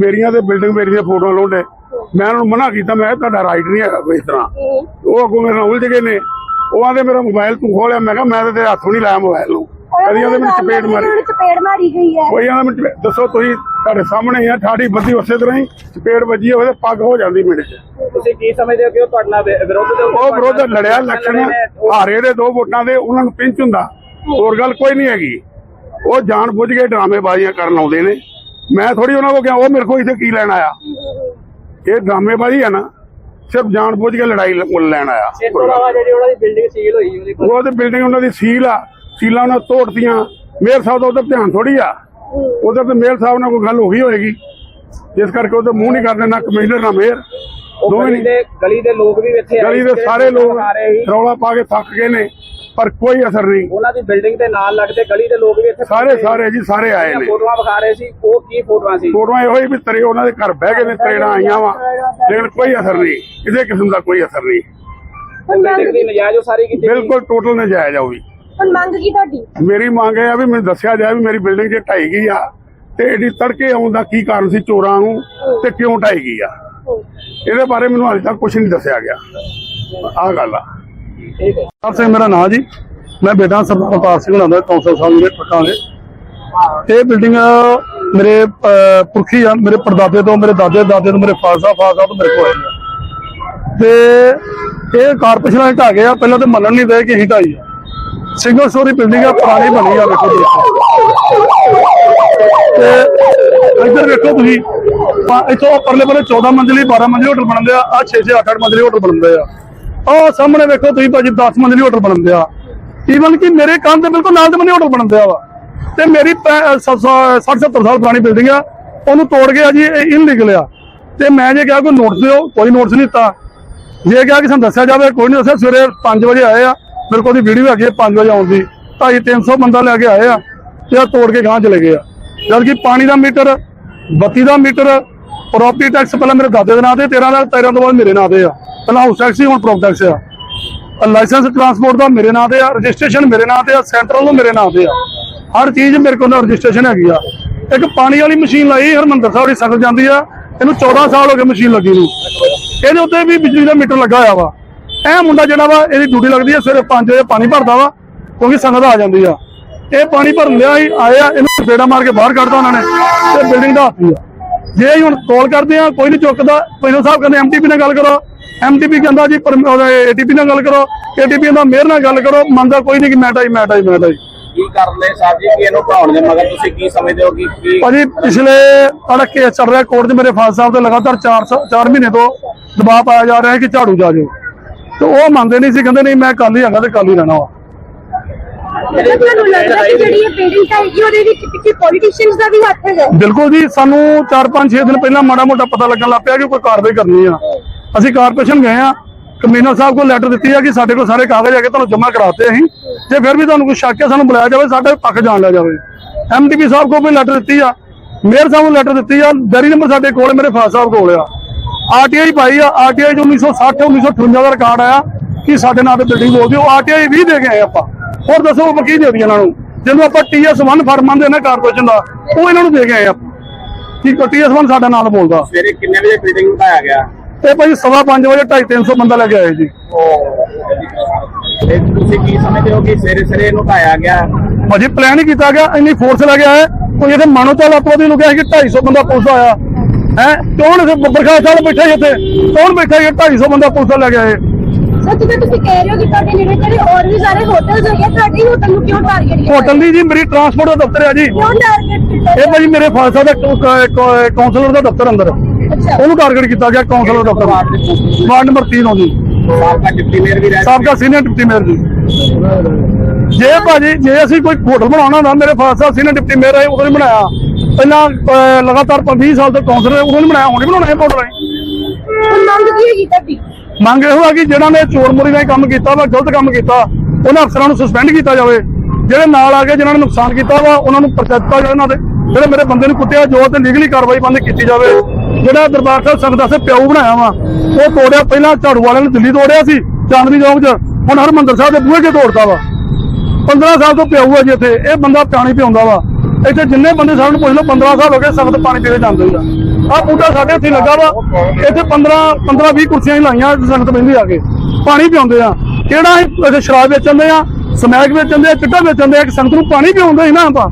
ਮੇਰੀਆਂ ਤੇ ਬਿਲਡਿੰਗ ਮੇਰੀਆਂ ਫੋਟੋਆਂ ਲਾਉਂਦੇ ਮੈਂ ਉਹਨਾਂ ਨੂੰ ਮਨਾ ਕੀਤਾ ਮੈਂ ਤੁਹਾਡਾ ਰਾਈਟ ਨਹੀਂ ਹੈਗਾ ਇਸ ਤਰ੍ਹਾਂ। ਉਹ ਅੱਗੋਂ ਮੇਰੇ ਨਾਲ ਉਲਝ ਗਏ ਨੇ। ਉਹ ਆਂਦੇ ਮੇਰਾ ਮੋਬਾਈਲ ਤੂੰ ਖੋਲਿਆ ਮੈਂ ਕਿਹਾ ਮੈਂ ਤਾਂ ਤੇਰੇ ਹੱਥੋਂ ਨਹੀਂ ਲਾਇਆ ਮੋਬਾਈਲ ਨੂੰ। ਕਦੀ ਆਂਦੇ ਮੈਨੂੰ ਚਪੇੜ ਮਾਰੀ। ਉਹਨਾਂ ਨੂੰ ਚਪੇੜ ਮਾਰੀ ਗਈ ਹੈ। ਕੋਈ ਚਪੇੜ- ਦੱਸੋ ਤੁਸੀਂ ਤੁਹਾਡੇ ਸਾਹਮਣੇ ਹੀ ਆ ਠਾੜੀ ਬੱਦੀ ਉਸੇ ਤਰ੍ਹਾਂ ਹੀ ਚਪੇੜ ਵੱਜੀ ਹੋਵੇ ਤੇ ਪੱਗ ਹੋ ਜਾਂਦੀ ਮਿੰਟ 'ਚ। ਤੁਸੀਂ ਕੀ ਸਮਝਦੇ ਹੋ ਕਿ ਉਹ ਤੁਹਾਡੇ ਵਿਰੋਧ ਦੇ ਉਹ ਵਿਰੋਧ ਲੜਿਆ ਇਲੈਕਸ਼ਨ ਹਾਰੇ ਦੇ ਦੋ ਵੋਟਾਂ ਦੇ ਉਹਨਾਂ ਨੂੰ ਪਿੰਚ ਹੁੰਦਾ। ਹੋਰ ਗੱਲ ਕੋਈ ਨਹੀਂ ਹੈਗੀ। ਉਹ ਜਾਣ ਬੁੱਝ ਕੇ ਡਰਾਮੇਬਾਜ਼ੀਆਂ ਕਰਨ ਆਉਂਦੇ ਨੇ। ਮੈਂ ਥੋੜੀ ਉਹਨਾਂ ਕੋਲ ਗਿਆ ਉਹ ਮੇਰੇ ਕੋਲ ਇੱਥੇ ਕੀ ਲੈਣ ਆਇਆ? ਇਹ ਡਰਾਮੇਬਾਜ਼ੀ ਹੈ ਨਾ ਸਿਰਫ ਜਾਣ ਬੁੱਝ ਕੇ ਲੜਾਈ ਲੈਣ ਆਇਆ। ਇਸ ਤੋਂ ਇਲਾਵਾ ਜਿਹੜੀ ਉਹਨਾਂ ਦੀ ਬਿਲਡਿੰਗ ਸੀਲ ਹੋਈ ਉਹਦੀ ਉਹ ਤੇ ਬਿਲਡਿੰਗ ਉਹਨਾਂ ਦੀ ਸੀਲ ਆ। ਸੀਲਾਂ ਉਹਨਾਂ ਤੋੜਤੀਆਂ। ਮੇਅਰ ਸਾਹਿਬ ਦਾ ਉਧਰ ਧਿਆਨ ਥੋੜੀ ਆ। ਉਧਰ ਤੇ ਮੇਅਰ ਸਾਹਿਬ ਨਾਲ ਕੋਈ ਗੱਲ ਹੋ ਗਈ ਹੋਏਗੀ। ਜਿਸ ਕਰਕੇ ਉਹਦੇ ਮੂੰਹ ਨਹੀਂ ਕਰਦੇ ਨਾ ਕਮਿਸ਼ਨਰ ਨਾ ਮੇਅਰ। ਦੋਵੇਂ ਗਲੀ ਦੇ ਗਲੀ ਦੇ ਲੋਕ ਵੀ ਇੱਥੇ ਗਲੀ ਦੇ ਸਾਰੇ ਲੋਕ ਰੌਲਾ ਪਾ ਕੇ ਥੱਕ ਗਏ ਨੇ ਪਰ ਕੋਈ ਅਸਰ ਨਹੀਂ। ਉਹਨਾਂ ਦੀ ਬਿਲਡਿੰਗ ਦੇ ਨਾਲ ਲੱਗਦੇ ਗਲੀ ਦੇ ਲੋਕ ਵੀ ਇੱਥੇ ਸਾਰੇ ਸਾਰੇ ਜੀ ਸਾਰੇ ਆਏ ਨੇ। ਫੋਟੋਆਂ ਵਿਖਾ ਰਹੇ ਸੀ ਉਹ ਕੀ ਫੋਟੋਆਂ ਸੀ? ਫੋਟੋਆਂ ਇਹੋ ਹੀ ਵੀ ਤਰੇ ਉਹਨਾਂ ਦੇ ਘਰ ਬਹਿ ਕੇ ਨੇ ਤਰੇੜਾਂ ਆਈਆਂ ਵਾ। ਲੇਕਿਨ ਕੋਈ ਅਸਰ ਨਹੀਂ। ਕਿਸੇ ਕਿਸਮ ਦਾ ਕੋਈ ਅਸਰ ਨਹੀਂ। ਬਿਲਕੁਲ ਟੋਟਲ ਨਜਾਇਜ਼ ਆ ਉਹ ਵੀ। ਹੁਣ ਮੰਗ ਕੀ ਤੁਹਾਡੀ? ਮੇਰੀ ਮੰਗ ਇਹ ਵੀ ਮੈਨੂੰ ਦੱਸਿਆ ਜਾਏ ਵੀ ਮੇਰੀ ਬਿਲਡਿੰਗ ਜੇ ਢਾਈ ਗਈ ਆ ਤੇ ਏਡੀ ਤੜਕੇ ਆਉਣ ਦਾ ਕੀ ਕਾਰਨ ਸੀ ਚੋਰਾਂ ਨੂੰ ਤੇ ਕਿਉਂ ਢਾਈ ਗਈ ਆ? ਇਹਦੇ ਬਾਰੇ ਮੈਨੂੰ ਹਾਲੇ ਤੱਕ ਕੁਝ ਨਹੀਂ ਦੱਸਿਆ ਗਿਆ। ਆਹ ਗੱਲ ਆ। ਠੀਕ ਸਿੰਘ ਮੇਰਾ ਨਾਮ ਜੀ। ਮੈਂ ਬੇਟਾ ਸਰਦਾਰ ਅਵਤਾਰ ਸਿੰਘ ਹੁਣਾਂ ਕੌਂਸਲ ਸਾਹਿਬ ਦੇ ਟਰਕਾਂ ਦੇ। ਇਹ ਬਿਲਡਿੰਗ ਮੇਰੇ ਅਹ, ਪੁਰਖੀ ਆ ਮੇਰੇ ਪਰਦਾਦੇ ਤੋਂ ਮੇਰੇ ਦਾਦੇ ਦਾਦੇ ਤੋਂ ਮੇਰੇ ਫਾਦਰ ਸਾਹਿਬ ਸਾਹਿਬ ਤੋਂ ਮੇਰੇ ਕੋਲ ਆਈ ਤੇ ਇਹ ਕਾਰਪੋਰੇਸ਼ਨ ਵਾਲੇ ਢਾ ਗਏ ਆ ਪਹਿਲਾਂ ਤਾਂ ਮੰਨਣ ਨਹੀਂ ਦੇ ਕਿ ਅਸੀਂ ਢਾਈ ਆ। ਸਿੰਗਲ ਸਟੋਰੀ ਬਿਲਡਿੰਗ ਆ ਪੁਰਾਣੀ ਬਣੀ ਆ, ਵੇਖੋ ਦੇਖੋ ਤੇ ਇੱਧਰ ਵੇਖੋ ਤੁਸੀਂ ਇੱਥੋਂ ਪਰਲੇ ਪਰਲੇ 14 ਮੰਜ਼ਲੀ 12 ਮੰਜ਼ਲੀ ਹੋਟਲ ਬਣਦੇ ਆ ਆ 6 6 8 8 ਮੰਜ਼ਲੀ ਹੋਟਲ ਬਣਦੇ ਆ। ਆਹ ਸਾਹਮਣੇ ਵੇਖੋ ਤੁਸੀਂ ਭਾਜੀ 10 ਮੰਜ਼ਲੀ ਹੋਟਲ ਬਣਦੇ ਆ। ਈਵਨ ਕਿ ਮੇਰੇ ਕੰਨ ਦੇ ਬਿਲਕੁਲ ਨਾਲ ਦੇ ਬੰਨੇ ਹੋਟਲ ਬਣਦੇ ਆ ਵਾ। ਤੇ ਮੇਰੀ 60 70 ਸਾਲ ਪੁਰਾਣੀ ਬਿਲਡਿੰਗ ਆ, ਉਹਨੂੰ ਤੋੜ ਗਿਆ ਜੀ ਇਹ ਇਨਲੀਗਲ ਆ। ਤੇ ਮੈਂ ਜੇ ਕਿਹਾ ਕੋਈ ਨੋਟਿਸ ਦਿਓ, ਕੋਈ ਨੋਟਿਸ ਨਹੀਂ ਦਿੱਤਾ। ਜੇ ਕਿਹਾ ਕਿ ਸਾਨੂੰ ਦੱਸਿਆ ਜਾਵੇ, ਕੋਈ ਨਹੀਂ ਦੱਸਿਆ, ਸਵੇਰੇ 5 ਵਜੇ ਆਏ ਆ। ਮੇਰੇ ਕੋਲ ਦੀ ਵੀਡੀਓ ਹੈਗੀ ਹੈ 5 ਵਜੇ ਆਉਣ ਦੀ। 250 300 ਬੰਦਾ ਲੈ ਕੇ ਆਏ ਆ ਤੇ ਆ ਤੋੜ ਕੇ ਗਾਂ ਚਲੇ ਗਏ ਆ। ਜਦ ਕਿ ਪਾਣੀ ਦਾ ਮੀਟਰ, ਬੱਤੀ ਦਾ ਮੀਟਰ ਪ੍ਰੋਪਰਟੀ ਟੈਕਸ ਪਹਿਲਾਂ ਮੇਰੇ ਦਾਦੇ ਦੇ ਨਾਂ ਤੇ 13 ਦਾ 13 ਤੋਂ ਬਾਅਦ ਮੇਰੇ ਨਾਂ ਤੇ ਆ। ਪਹਿਲਾਂ ਹਾਊਸ ਟੈਕਸ ਸੀ, ਹੁਣ ਪ੍ਰੋਪਰਟੀ ਟੈਕਸ ਆ। ਲਾਇਸੈਂਸ ਟਰਾਂਸਪੋਰਟ ਦਾ ਮੇਰੇ ਨਾਂ ਤੇ ਆ ਰਜਿਸਟ੍ਰੇਸ਼ਨ ਮੇਰੇ ਨਾਂ ਤੇ ਆ ਸੈਂਟਰਲ ਨੂੰ ਮੇਰੇ ਨਾਂ ਤੇ ਆ। ਹਰ ਚੀਜ਼ ਮੇਰੇ ਕੋਲ ਰਜਿਸਟ੍ਰੇਸ਼ਨ ਹੈਗੀ ਆ। ਇੱਕ ਪਾਣੀ ਵਾਲੀ ਮਸ਼ੀਨ ਲਾਈ ਹਰਮੰਦਰ ਸਾਹਿਬ ਦੀ ਸਖਲ ਜਾਂਦੀ ਆ। ਇਹਨੂੰ 14 ਸਾਲ ਹੋ ਗਏ ਮਸ਼ੀਨ ਲੱਗੀ ਨੂੰ। ਇਹਦੇ ਉੱਤੇ ਵੀ ਬਿਜਲੀ ਦਾ ਮੀਟਰ ਲੱਗਾ ਹੋਇਆ ਵਾ। ਇਹ ਮੁੰਡਾ ਜਿਹੜਾ ਵਾ ਇਹਦੀ ਡਿਊਟੀ ਲੱਗਦੀ ਆ ਸਵੇਰੇ 5 ਵਜੇ ਪਾਣੀ ਭਰਦਾ ਵਾ ਕਿਉਂਕਿ ਸੰਗਤ ਆ ਜਾਂਦੀ ਆ। ਇਹ ਪਾਣੀ ਭਰਨ ਲਿਆ ਸੀ ਆਏ ਆ ਇਹਨੂੰ ਫੇੜਾ ਮਾਰ ਕੇ ਬਾਹਰ ਕੱਢਤਾ ਉਹਨਾਂ ਨੇ ਤੇ ਬਿਲਡਿੰਗ ਦਾ। ਹੱਥੀ ਆ ਜੇ ਹੁਣ ਕਾਲ ਕਰਦੇ ਆ ਕੋਈ ਨਹੀਂ ਚੁੱਕਦਾ ਪਹਿਲੋਂ ਸਾਹਿਬ ਕਹਿੰਦੇ ਐਮਟੀਪੀ ਨਾਲ ਗੱਲ ਕਰੋ। ਐਮਟੀਪੀ ਕਹਿੰਦਾ ਜੀ ਏਟੀਪੀ ਨਾਲ ਗੱਲ ਕਰੋ। ਏਟੀਪੀ ਕਹਿੰਦਾ ਮੇਅਰ ਨਾਲ ਗੱਲ ਕਰੋ। ਮੰਨਦਾ ਕੋਈ ਨਹੀਂ ਕਿ ਮੈਂ ਢਾਈ ਮੈਂ ਢਾਈ ਮੈਂ ਢਾਈ ਕੀ ਕਰਦੇ ਸਾਹਿਬ ਜੀ ਕਿ ਇਹਨੂੰ ਭਾਉਣ ਦੇ ਮਗਰ ਤੁਸੀਂ ਕੀ ਸਮਝਦੇ ਹੋ ਕਿ ਭਾਜੀ ਪਿਛਲੇ ਸਾਡਾ ਕੇਸ ਚੱਲ ਰਿਹਾ ਕੋਰਟ 'ਚ ਮੇਰੇ ਫਾਦਰ ਸਾਹਿਬ ਤੇ ਲਗਾਤਾਰ 4 4 ਮਹੀਨੇ ਤੋਂ ਦਬਾਅ ਪਾਇਆ ਜਾ ਰਿਹਾ ਹੈ ਕਿ ਝਾੜੂ ਜਾ ਜਾਓ। ਤੇ ਉਹ ਮੰਨਦੇ ਨਹੀਂ ਸੀ ਕਹਿੰਦੇ ਨਹੀਂ ਮੈਂ ਕੱਲ ਹੀ ਆਂਗਾ ਤੇ ਕੱਲ ਹੀ ਰਹਿਣਾ ਵਾ। ਮਤਲਬ ਤੁਹਾਨੂੰ ਲੱਗਦਾ ਕਿ ਜਿਹੜੀ ਇਹ ਬਿਲਡਿੰਗ ਢਾਈ ਉਹਦੇ ਵਿੱਚ ਕਿਸੇ ਪੋਲੀਟੀਸ਼ੀਅਨਸ ਦਾ ਵੀ ਹੱਥ ਹੈਗਾ? ਬਿਲਕੁਲ ਜੀ ਸਾਨੂੰ 4-5 6 ਦਿਨ ਪਹਿਲਾਂ ਮਾੜਾ ਮੋਟਾ ਪਤਾ ਲੱਗਣ ਲੱਗ ਪਿਆ ਕਿ ਕੋਈ ਕਾਰਵਾਈ ਕਰਨੀ ਆ। ਅਸੀਂ ਕਾਰਪੋਰੇਸ਼ਨ ਗਏ ਆ ਕਮਿਸ਼ਨਰ ਸਾਹਿਬ ਕੋਲ ਲੈਟਰ ਦਿੱਤੀ ਆ ਕਿ ਸਾਡੇ ਕੋਲ ਸਾਰੇ ਕਾਗਜ਼ ਆ ਕੇ ਤੁਹਾਨੂੰ ਜਮ੍ਹਾਂ ਕਰਾਤੇ ਅਸੀਂ। ਜੇ ਫਿਰ ਵੀ ਤੁਹਾਨੂੰ ਕੋਈ ਸ਼ੱਕ ਹੈ ਸਾਨੂੰ ਬੁਲਾਇਆ ਜਾਵੇ ਸਾਡੇ ਪੱਖ ਜਾਣ ਲਿਆ ਜਾਵੇ। ਐਮਟੀਪੀ ਸਾਹਿਬ ਕੋਲ ਵੀ ਲੈਟਰ ਦਿੱਤੀ ਆ ਮੇਅਰ ਸਾਹਿਬ ਨੂੰ ਲੈਟਰ ਦਿੱਤੀ ਆ ਡੈਰੀ ਨੰਬਰ ਸਾਡੇ ਕੋਲ ਮੇਰੇ ਫਾਦਰ ਸਾਹਿਬ ਕੋਲ ਆ। ਆਰਟੀਆਈ ਆ ਆਰਟੀਆਈ 1960 1958 ਦਾ ਰਿਕਾਰਡ ਆਇਆ ਕਿ ਸਾਡੇ ਨਾਂ ਤੇ ਬਿਲਡਿੰਗ ਬੋਲਦੀ ਉਹ ਆਰਟੀਆਈ ਵੀ ਦੇ ਕੇ ਆਏ ਆਪਾਂ। ਹੋਰ ਦੱਸੋ ਉਹ ਕੀ ਦੇ ਦਈਏ ਇਹਨਾਂ ਨੂੰ? ਜਿਹਨੂੰ ਆਪਾਂ ਟੀਐਸ 1 ਫਾਰਮ ਆਂਦੇ ਨੇ ਕਾਰਪੋਰੇਸ਼ਨ ਦਾ ਉਹ ਇਹਨਾਂ ਨੂੰ ਦੇ ਕੇ ਆਏ ਆਪਾਂ। ਕਿ ਟੀਐਸ 1 ਸਾਡਾ ਨਾਲ ਬੋਲਦਾ। ਸਵੇਰੇ ਕਿੰਨੇ ਵਜੇ ਬਿਲਡਿੰਗ ਢਾਇਆ ਗਿਆ? ਤੇ ਭਾਈ ਸਵਾ ਪੰਜ ਵਜੇ 250 300 ਬੰਦਾ ਲੈ ਕੇ ਆਏ ਜੀ। ਤੁਸੀਂ ਕੀ ਸਮਝਦੇ ਹੋ ਕਿ ਸਵੇਰੇ ਸਵੇਰੇ ਇਹਨੂੰ ਢਾਇਆ ਗਿਆ? ਭਾਜੀ ਪਲਾਨ ਹੀ ਕੀਤਾ ਗਿਆ ਇੰਨੀ ਫੋਰਸ ਲੈ ਕੇ ਆਏ ਕੋਈ ਇੱਥੇ ਮਾਨੋ ਚਾਲ ਆਪੋ ਦੀ ਲੁਕਿਆ ਕਿ 250 ਬੰਦਾ ਪੁਲਿਸ ਦਾ ਆਇਆ। ਹੈ? ਕੌਣ ਬਰਖਾਸਤ ਸਾਹਿਬ ਬੈਠਾ ਸੀ ਇੱਥੇ? ਕੌਣ ਬੈਠਾ ਸੀ? 250 ਬੰਦਾ ਪੁਲਿਸ ਲੈ ਕੇ ਆਏ। ਸਰ ਜਿਵੇਂ ਤੁਸੀਂ ਕਹਿ ਰਹੇ ਹੋ ਕਿ ਤੁਹਾਡੇ ਨੇੜੇ ਤੇੜੇ ਹੋਰ ਵੀ ਸਾਰੇ ਹੋਟਲਸ ਹੈਗੇ ਤੁਹਾਡੇ ਹੋਟਲ ਨੂੰ ਕਿਉਂ ਟਾਰਗੇਟ ਕੀਤਾ? ਹੋਟਲ ਦੀ ਜੀ ਮੇਰੀ ਟਰਾਂਸਪੋਰਟ ਦਾ ਦਫ਼ਤਰ ਹੈ ਜੀ। ਕਿਉਂ ਟਾਰਗੇਟ ਕੀਤਾ? ਇਹ ਭਾਜੀ ਮੇਰੇ ਸਾਹਿਬ ਦਾ ਕੌ- ਕੌ- ਕੌ- ਕਾਉਂਸਲਰ ਦਾ ਦਫ਼ਤਰ ਅੰਦਰ। ਅੱਛਾ। ਉਹਨੂੰ ਟਾਰਗੇਟ ਕੀਤਾ ਗਿਆ ਕਾਉਂਸਲਰ ਦਾ ਦਫ਼ਤਰ। ਵਾਰਡ ਨੰਬਰ 3 ਹੋ ਜੀ। ਸਾਬਕਾ ਡਿਪਟੀ ਮੇਅਰ ਵੀ ਰਹਿ ਸਾਬਕਾ ਸੀਨੀਅਰ ਡਿਪਟੀ ਮੇਅਰ ਜੀ। ਜੇ ਭਾਜੀ ਜੇ ਅਸੀਂ ਕੋਈ ਹੋਟਲ ਬਣਾਉਣਾ ਹੁੰਦਾ ਮੇਰੇ ਫਾਦਰ ਸਾਹਿਬ ਸੀਨੀਅਰ ਡਿਪਟੀ ਮੇਅਰ ਹੈ ਉਦੋਂ ਨਹੀਂ ਬਣਾਇਆ। ਪਹਿਲਾਂ ਅਹ, ਲਗਾਤਾਰ 20 ਸਾਲ ਤੋਂ ਕਾਉਂਸਲਰ ਹੈ ਉਦੋਂ ਨਹੀਂ ਬਣਾਇਆ ਹੁਣ ਨਹੀਂ ਬਣਾਉਣਾ ਇਹ ਅਸੀਂ ਹੁਣ ਮੰਗ ਕੀ ਹੈਗੀ ਤੁਹਾਡੀ? ਮੰਗ ਇਹੋ ਆ ਕਿ ਜਿਹੜਾ ਨੇ ਚੋਰ ਮੋਰੀ ਦਾ ਇਹ ਕੰਮ ਕੀਤਾ ਵਾ ਗਲਤ ਕੰਮ ਕੀਤਾ ਉਹਨਾਂ ਅਫਸਰਾਂ ਨੂੰ ਸਸਪੈਂਡ ਕੀਤਾ ਜਾਵੇ। ਜਿਹੜੇ ਨਾਲ ਆ ਕੇ ਜਿਨ੍ਹਾਂ ਨੇ ਨੁਕਸਾਨ ਕੀਤਾ ਵਾ ਉਹਨਾਂ ਨੂੰ ਪਰਚਾ ਦਿੱਤਾ ਜਾਵੇ ਉਹਨਾਂ ਦੇ ਜਿਹੜੇ ਮੇਰੇ ਬੰਦੇ ਨੂੰ ਕੁੱਟਿਆ ਜੋ ਤੇ ਲੀਗਲੀ ਕਾਰਵਾਈ ਬੰਦ ਕੀਤੀ ਜਾਵੇ। ਜਿਹੜਾ ਦਰਬਾਰ ਸਾਹਿਬ ਸੰਗਤ ਸੇ ਪਿਆਉ ਬਣਾਇਆ ਵਾ ਉਹ ਤੋੜਿਆ ਪਹਿਲਾਂ ਝਾੜੂ ਵਾਲਿਆਂ ਨੇ ਦਿੱਲੀ ਤੋੜਿਆ ਸੀ ਚਾਂਦਨੀ ਚੌਕ 'ਚ। ਹੁਣ ਹਰਮੰਦਰ ਸਾਹਿਬ ਦੇ ਬੂਹੇ 'ਚ ਤੋੜਦਾ ਵਾ। 15 ਸਾਲ ਤੋਂ ਪਿਆਊ ਆ ਜੀ ਇੱਥੇ ਇਹ ਬੰਦਾ ਪਾਣੀ ਪਿਆਉਂਦਾ ਵਾ। ਇੱਥੇ ਜਿੰਨੇ ਬੰਦੇ ਸਾਨੂੰ ਪੁੱਛ ਲਓ 15 ਸਾਲ ਹੋ ਗਏ ਸਖਤ ਪਾਣੀ ਪੀਵੇ ਜਾਂਦੇ ਹੀ ਆ ਬੂਟਾ ਸਾਡੇ ਇੱਥੇ ਲੱਗਾ ਵਾ ਇੱਥੇ 15 15 20 ਕੁਰਸੀਆਂ ਹੀ ਲਾਈਆਂ ਸੰਗਤ ਬਹਿੰਦੀ ਆ ਕੇ। ਪਾਣੀ ਪਿਆਉਂਦੇ ਆ। ਕਿਹੜਾ ਇੱਥੇ ਸ਼ਰਾਬ ਵੇਚਣ ਦੇ ਆ ਸਮੈਕ ਵੇਚਣ ਦੇ ਆ ਚਿੱਟਾ ਵੇਚਣ ਦੇ ਆ ਕਿ ਸੰਗਤ ਨੂੰ ਪਾਣੀ ਪਿਆਉਂਦੇ ਸੀ ਨਾ ਆਪਾਂ।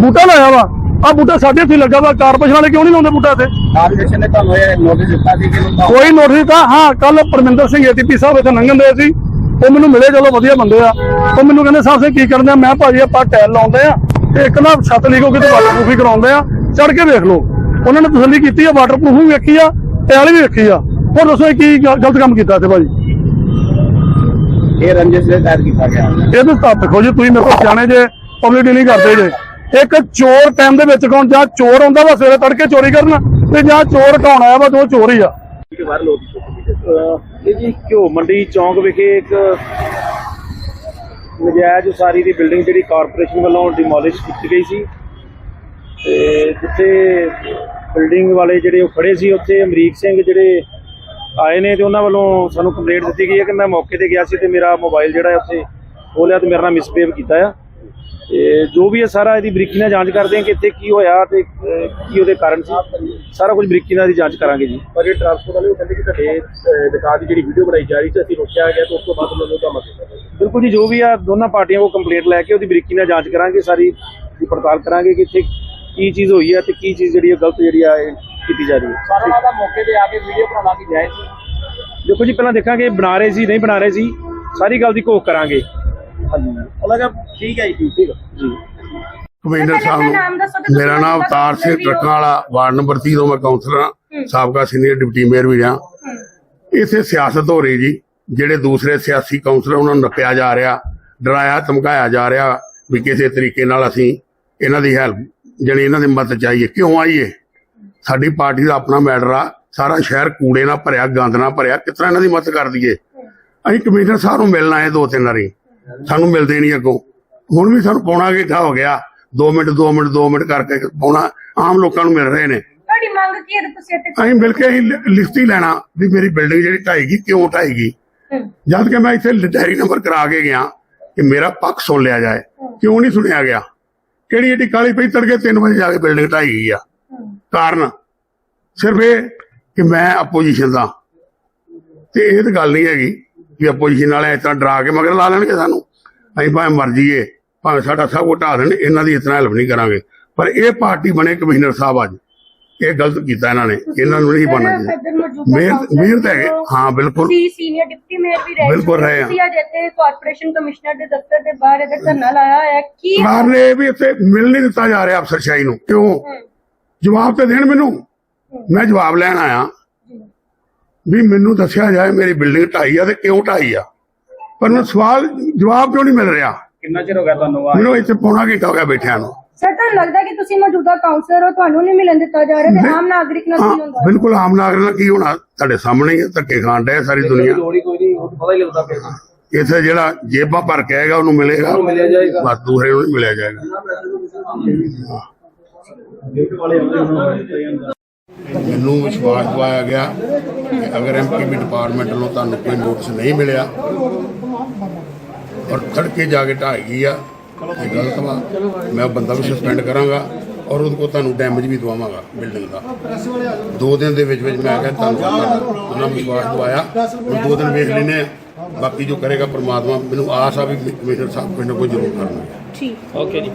ਬੂਟਾ ਲਾਇਆ ਵਾ। ਆਹ ਬੂਟਾ ਸਾਡੇ ਇੱਥੇ ਲੱਗਾ ਵਾ ਕਾਰਪੋਰੇਸ਼ਨ ਵਾਲੇ ਕਿਉਂ ਨਹੀਂ ਲਾਉਂਦੇ ਬੂਟਾ ਤੇ ਕਾਰਪੋਰੇਸ਼ਨ ਨੇ ਤੁਹਾਨੂੰ ਇਹ ਨੋਟਿਸ ਦਿੱਤਾ ਸੀ ਕਿ ਕੋਈ ਨੋਟਿਸ ਤਾਂ ਹਾਂ ਕੱਲ ਪਰਮਿੰਦਰ ਸਿੰਘ ਏਟੀਪੀ ਸਾਹਿਬ ਇੱਥੇ ਲੰਘਣ ਦੇ ਸੀ। ਉਹ ਮੈਨੂੰ ਮਿਲੇ ਚਲੋ ਵਧੀਆ ਬੰਦੇ ਆ। ਉਹ ਮੈਨੂੰ ਕਹਿੰਦੇ ਸਾਹਿਬ ਸੇ ਕੀ ਕਰਦੇ ਆ ਮੈਂ ਭਾਜੀ ਆਪਾਂ ਟੈਲ ਲਾਉਂਦੇ ਆ। ਤੇ ਇੱਕ ਨਾ ਛੱਤ ਲਿਖੋ ਕਿਤੇ ਵਾਟਰਪ੍ਰੂਫ ਹੀ ਕਰਾਉਂਦੇ ਆ। ਚੜ ਕੇ ਵੇਖ ਲਓ। ਉਹਨਾਂ ਨੇ ਤਸੱਲੀ ਕੀਤੀ ਆ ਵਾਟਰਪ੍ਰੂਫ ਵੀ ਵੇਖੀ ਆ ਟੈਲ ਵੀ ਵੇਖੀ ਆ। ਹੋਰ ਦੱਸੋ ਇਹ ਕੀ ਗਲਤ ਕੰਮ ਕੀਤਾ ਇੱਥੇ ਭਾਜੀ? ਇਹ ਰੰਜਿਸ਼ ਦੇ ਤਹਿਤ ਕੀਤਾ ਗਿਆ। ਇਹ ਤਾਂ ਤਾਂ ਦੇਖੋ ਜੀ ਤੁਸੀਂ ਮੇਰੇ ਕੋਲ ਸਿਆਣੇ ਜੇ ਪਬਲਿਕ ਨਹੀਂ ਕਰਦੇ ਜੇ। ਇੱਕ ਚੋਰ ਟਾਈਮ ਦੇ ਵਿੱਚ ਕੌਣ ਜਾਂ ਚੋਰ ਆਉਂਦਾ ਵਾ ਸਵੇਰੇ ਤੜਕੇ ਚੋਰੀ ਕਰਨ ਤੇ ਜਾਂ ਚੋਰ ਕੌਣ ਆਇਆ ਵਾ ਤੇ ਉਹ ਚੋਰ ਹੀ ਆ। ਇਹ ਜੀ ਘਿਓ ਮੰਡੀ ਚੌਂਕ ਵਿਖੇ ਇੱਕ ਨਜਾਇਜ਼ ਉਸਾਰੀ ਦੀ ਬਿਲਡਿੰਗ ਜਿਹੜੀ ਕਾਰਪੋਰੇਸ਼ਨ ਵੱਲੋਂ ਡਿਮੋਲਿਸ਼ ਕੀਤੀ ਗਈ ਸੀ। ਤੇ ਜਿੱਥੇ ਬਿਲਡਿੰਗ ਵਾਲੇ ਜਿਹੜੇ ਉਹ ਖੜੇ ਸੀ, ਉੱਥੇ ਅਮਰੀਕ ਸਿੰਘ ਜਿਹੜੇ ਆਏ ਨੇ ਤੇ ਉਹਨਾਂ ਵੱਲੋਂ ਸਾਨੂੰ ਕੰਪਲੇਂਟ ਦਿੱਤੀ ਗਈ ਹੈ ਕਿ ਮੈਂ ਮੌਕੇ ਤੇ ਗਿਆ ਸੀ ਤੇ ਮੇਰਾ ਮੋਬਾਈਲ ਜਿਹੜਾ ਹੈ ਉੱਥੇ ਖੋਲਿਆ ਤੇ ਮੇਰੇ ਨਾਲ ਮਿਸਬੀਹੇਵ ਕੀਤਾ ਆ। ਤੇ ਜੋ ਵੀ ਹੈ ਸਾਰਾ ਇਹਦੀ ਬਰੀਕੀ ਨਾਲ ਜਾਂਚ ਕਰਦੇ ਹਾਂ ਕਿ ਇੱਥੇ ਕੀ ਹੋਇਆ ਤੇ ਅਹ, ਕੀ ਉਹਦੇ ਕਾਰਨ ਸੀ। ਸਾਰਾ ਕੁਝ ਬਰੀਕੀ ਨਾਲ ਦੀ ਜਾਂਚ ਕਰਾਂਗੇ ਜੀ। ਪਰ ਇਹ ਟਰਾਂਸਪੋਰਟ ਵਾਲੇ ਉਹ ਕਹਿੰਦੇ ਕਿ ਤੁਹਾਡੇ ਦੁਕਾਨ ਦੀ ਜਿਹੜੀ ਵੀਡੀਓ ਬਣਾਈ ਜਾ ਰਹੀ ਸੀ ਅਸੀਂ ਰੋਕਿਆ ਗਿਆ ਤੇ ਉਸ ਤੋਂ ਬਾਅਦ ਉਹਨਾਂ ਨੂੰ ਕੰਮ ਕੀਤਾ ਬਿਲਕੁਲ ਜੀ ਜੋ ਵੀ ਆ ਦੋਨਾਂ ਪਾਰਟੀਆਂ ਕੋਲ ਕੰਪਲੇਂਟ ਲੈ ਕੇ ਉਹਦੀ ਬਰੀਕੀ ਨਾਲ ਜਾਂਚ ਕਰਾਂਗੇ ਸਾਰੀ ਦੀ ਪੜਤਾਲ ਕਰਾਂਗੇ ਕਿ ਇੱਥੇ ਕੀ ਚੀਜ਼ ਹੋਈ ਹੈ ਤੇ ਕੀ ਚੀਜ਼ ਜਿਹੜੀ ਹੈ ਗਲਤ ਜਿਹੜੀ ਆ ਇਹ ਕੀਤੀ ਜਾ ਰਹੀ ਹੈ ਸਾਰਾ ਦਾ ਮੌਕੇ ਤੇ ਆ ਕੇ ਵੀਡੀਓ ਬਣਾਉਣਾ ਕੀ ਜਾਇਜ਼ ਸੀ ਦੇਖੋ ਜੀ ਪਹਿਲਾਂ ਦੇਖਾਂਗੇ ਬਣਾ ਰਹੇ ਸੀ ਨਹੀਂ ਬਣਾ ਰਹੇ ਸੀ ਸਾਰੀ ਗੱਲ ਦੀ ਘੋਖ ਕਰਾਂਗੇ। ਹਾਂਜੀ ਠੀਕ ਹੈ ਜੀ ਠੀਕ ਹੈ। ਜੀ। ਕਮਿਸ਼ਨਰ ਸਾਹਿਬ ਨੂੰ ਮੇਰਾ ਨਾਮ ਅਵਤਾਰ ਸਿੰਘ ਹੋ। ਟਰੱਕਾਂ ਵਾਲਾ ਵਾਰਡ ਨੰਬਰ 30 ਤੋਂ ਮੈਂ ਕਾਉਂਸਲਰ ਹਾਂ ਸਾਬਕਾ ਸੀਨੀਅਰ ਡਿਪਟੀ ਮੇਅਰ ਵੀ ਹਾਂ। ਇੱਥੇ ਸਿਆਸਤ ਹੋ ਰਹੀ ਜੀ ਜਿਹੜੇ ਦੂਸਰੇ ਸਿਆਸੀ ਕਾਉਂਸਲਰ ਉਹਨਾਂ ਨੂੰ ਨੱਪਿਆ ਜਾ ਰਿਹਾ ਡਰਾਇਆ ਧਮਕਾਇਆ ਜਾ ਰਿਹਾ ਵੀ ਕਿਸੇ ਤਰੀਕੇ ਨਾਲ ਅਸੀਂ ਇਹਨਾਂ ਦੀ ਹੈਲਪ ਜਣੀ ਇਹਨਾਂ ਦੀ ਮਦਦ ਚਾਹੀਏ। ਕਿਉਂ ਆਈਏ? ਸਾਡੀ ਪਾਰਟੀ ਦਾ ਆਪਣਾ ਮੈਟਰ ਆ ਸਾਰਾ ਸ਼ਹਿਰ ਕੂੜੇ ਨਾਲ ਭਰਿਆ ਗੰਦ ਨਾਲ ਭਰਿਆ ਕਿਸ ਤਰ੍ਹਾਂ ਇਹਨਾਂ ਦੀ ਮਦਦ ਕਰ ਦਈਏ? ਅਸੀਂ ਕਮਿਸ਼ਨਰ ਸਾਹਿਬ ਨੂੰ ਮਿਲਣ ਆਏ ਦੋ ਤਿੰਨ ਵਾਰੀ। ਸਾਨੂੰ ਮਿਲਦੇ ਨਹੀਂ ਅੱਗੋਂ। ਹੁਣ ਵੀ ਸਾਨੂੰ ਪੌਣਾ ਘੰਟਾ ਹੋ ਗਿਆ? 2 ਮਿੰਟ 2 ਮਿੰਟ 2 ਮਿੰਟ ਕਰਕੇ ਪੌਣਾ। ਆਮ ਲੋਕਾਂ ਨੂੰ ਮਿਲ ਰਹੇ ਨੇ। ਤੁਹਾਡੀ ਮੰਗ ਕੀ ਹੈ ਤੁਸੀਂ ਇੱਥੇ ਅਸੀਂ ਮਿਲ ਕੇ ਅਸੀਂ ਲਿਖਤ ਲੈਣਾ ਵੀ ਮੇਰੀ ਬਿਲਡਿੰਗ ਜਿਹੜੀ ਢਾਏਗੀ ਕਿਉਂ ਢਾਏਗੀ ਜਦ ਕਿ ਮੈਂ ਇੱਥੇ ਡਾਇਰੀ ਨੰਬਰ ਕਰਾ ਕੇ ਗਿਆ ਕਿ ਮੇਰਾ ਪੱਖ ਸੁਣ ਲਿਆ ਜਾਏ। ਕਿਉਂ ਨਹੀਂ ਸੁਣਿਆ ਗਿਆ? ਕਿਹੜੀ ਏਡੀ ਕਾਲੀ ਪਈ ਤੜਕੇ 3 ਵਜੇ ਜਾ ਕੇ ਬਿਲਡਿੰਗ ਢਾਈ ਗਈ ਆ। ਕਾਰਨ? ਸਿਰਫ ਇਹ ਕਿ ਮੈਂ ਆਪੋਜੀਸ਼ਨ ਦਾ। ਤੇ ਇਹ ਤਾਂ ਗੱਲ ਨਹੀਂ ਹੈਗੀ ਕਿ ਆਪੋਜੀਸ਼ਨ ਵਾਲੇ ਇਸ ਤਰ੍ਹਾਂ ਡਰਾ ਕੇ ਮਗਰ ਲਾ ਲੈਣਗੇ ਸਾਨੂੰ। ਅਸੀਂ ਭਾਵੇਂ ਮਰ ਜਾਈਏ ਭਾਵੇਂ ਸਾਡਾ ਸਭ ਕੁਝ ਢਾਹ ਦੇਣ ਇਹਨਾਂ ਦੀ ਇਤਨਾ ਹੈਲਪ ਨਹੀਂ ਕਰਾਂਗੇ। ਪਰ ਇਹ ਪਾਰਟੀ ਬਣੇ ਕਮਿਸ਼ਨਰ ਸਾਹਿਬ ਅੱਜ। ਇਹ ਗਲਤ ਕੀਤਾ ਇਹਨਾਂ ਨੇ। ਇਹਨਾਂ ਨੂੰ ਨਹੀਂ ਬਣਨਾ ਚਾਹੀਦਾ। ਮੇਅਰ ਤਾਂ ਹੈਗੇ। ਹਾਂ ਬਿਲਕੁਲ। ਸੀ ਸੀਨੀਅਰ ਡਿਪਟੀ ਮੇਅਰ ਵੀ ਰਹੇ ਬਿਲਕੁਲ ਰਹੇ ਆ। ਇੱਥੇ ਕਾਰਪੋਰੇਸ਼ਨ ਕਮਿਸ਼ਨਰ ਦੇ ਦਫ਼ਤਰ ਦੇ ਬਾਹਰ ਇਹਦਾ ਧਰਨਾ ਲਾਇਆ ਹੋਇਆ ਹੈ। ਕੀ ਸਰਕਾਰ ਨੇ ਇਹ ਵੀ ਇੱਥੇ ਮਿਲ ਨਹੀਂ ਦਿੱਤਾ ਜਾ ਰਿਹਾ ਅਫਸਰਸ਼ਾਹੀ ਨੂੰ। ਕਿਉਂ? ਜਵਾਬ ਤੇ ਦੇਣ ਮੈਨੂੰ। ਮੈਂ ਜਵਾਬ ਲੈਣ ਆਇਆ। ਵੀ ਮੈਨੂੰ ਦੱਸਿਆ ਜਾਏ ਮੇਰੀ ਬਿਲਡਿੰਗ ਢਾਈ ਆ ਤੇ ਕਿਉਂ ਢਾਈ ਆ? ਪਰ ਮੈਨੂੰ ਸਵਾਲ ਜਵਾਬ ਕਿਉਂ ਨਹੀਂ ਮਿਲ ਰਿਹਾ? ਕਿੰਨਾ ਚਿਰ ਹੋ ਗਿਆ ਤੁਹਾਨੂੰ ਆ ਮੈਨੂੰ ਇੱਥੇ ਪੌਣਾ ਘੰਟਾ ਹੋ ਗਿਆ ਬੈਠਿਆਂ ਨੂੰ। ਸਰ ਤੁਹਾਨੂੰ ਲੱਗਦਾ ਕਿ ਤੁਸੀਂ ਮੌਜੂਦਾ ਕਾਉਂਸਲਰ ਹੋ ਤੁਹਾਨੂੰ ਨਹੀਂ ਮਿਲਣ ਦਿੱਤਾ ਜਾ ਰਿਹਾ ਤੇ ਆਮ ਨਾਗਰਿਕ ਨਾਲ ਕੀ ਹੁੰਦਾ? ਬਿਲਕੁਲ ਆਮ ਨਾਗਰਿਕ ਨਾਲ ਕੀ ਹੋਣਾ? ਤੁਹਾਡੇ ਸਾਹਮਣੇ ਹੀ ਹੈ, ਧੱਕੇ ਖਾਣ ਡਿਆ ਸਾਰੀ ਦੁਨੀਆ। ਲੋੜੀ ਕੋਈ ਨਹੀਂ ਉਹ ਤਾਂ ਪਤਾ ਹੀ ਲੱਗਦਾ ਪਿਆ ਇੱਥੇ ਜਿਹੜਾ ਜੇਬਾਂ ਭਰ ਕੇ ਆਏਗਾ ਉਹਨੂੰ ਮਿਲੇਗਾ। ਮਿਲਿਆ ਜਾਏਗਾ। ਬਸ ਦੂਸਰੇ ਨੂੰ ਨਹੀਂ ਮਿਲਿਆ ਜਾਏਗਾ। ਮੈਨੂੰ ਵਿਸ਼ਵਾਸ ਦਿਵਾਇਆ ਗਿਆ ਕਿ ਅਗਰ ਐਮਪੀਬੀ ਡਿਪਾਰਟਮੈਂਟ ਵੱਲੋਂ ਤੁਹਾਨੂੰ ਕੋਈ ਨੋਟਿਸ ਨਹੀਂ ਮਿਲਿਆ ਔਰ ਤੜਕੇ ਜਾ ਕੇ ਢਾਈ ਗਈ ਆ ਇਹ ਗਲਤ ਵਾ। ਮੈਂ ਉਹ ਬੰਦਾ ਵੀ ਸਸਪੈਂਡ ਕਰਾਂਗਾ ਔਰ ਉਹਦੇ ਕੋਲ ਤੁਹਾਨੂੰ ਡੈਮੇਜ ਵੀ ਦਵਾਵਾਂਗਾ ਬਿਲਡਿੰਗ ਦਾ। ਦੋ ਦਿਨ ਦੇ ਵਿੱਚ ਵਿੱਚ ਮੈਂ ਕਿਹਾ ਤੁਹਾਨੂੰ ਉਹਨਾਂ ਨੇ ਵਿਸ਼ਵਾਸ ਦਿਵਾਇਆ। ਹੁਣ ਦੋ ਦਿਨ ਵੇਖ ਲੈਨੇ ਆ। ਬਾਕੀ ਜੋ ਕਰੇਗਾ ਪ੍ਰਮਾਤਮਾ ਮੈਨੂੰ ਆਸ ਆ ਵੀ ਕਮਿਸ਼ਨਰ ਸਾਹਿਬ ਕੋਈ ਨਾ ਕੋਈ ਜ਼ਰੂਰ ਕਰਨਗੇ। ਓਕੇ ਜੀ।